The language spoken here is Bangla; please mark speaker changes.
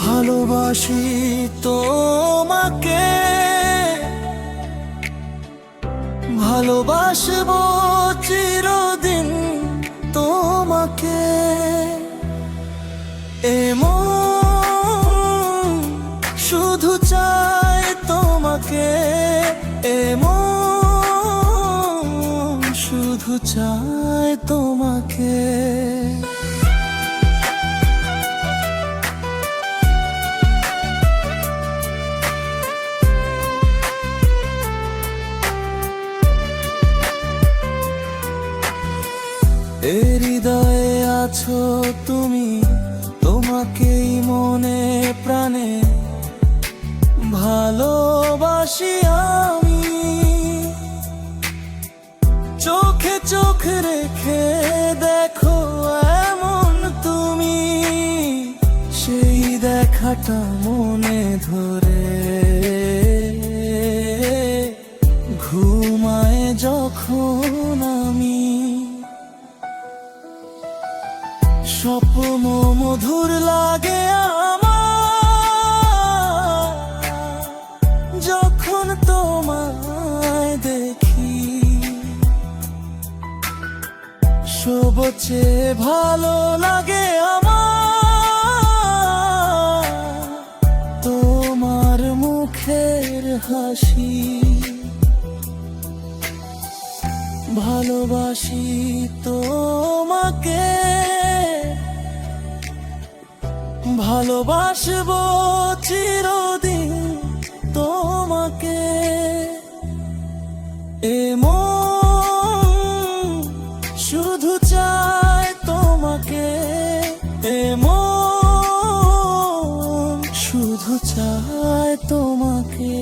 Speaker 1: ভালোবাসি তোমাকে। ভালোবাসবো চিরদিন তোমাকে। এমন শুধু চাই তোমাকে। এমন শুধু চাই তোমাকে। হৃদয়ে আছো তুমি, তোমাকেই মনে প্রাণে ভালোবাসি আমি। চোখে চোখ রেখে দেখো এমন তুমি, সেই দেখাটা মনে ধরে। স্বপ্ন মধুর লাগে আমার। যখন তোমায় দেখি সবচেয়ে ভালো লাগে আমার। তোমার মুখের হাসি, ভালোবাসি তোমাকে ভালোবাসবো চিরদিন তোমাকে। এমন শুধু চাই তোমাকে। এমন শুধু চাই তোমাকে।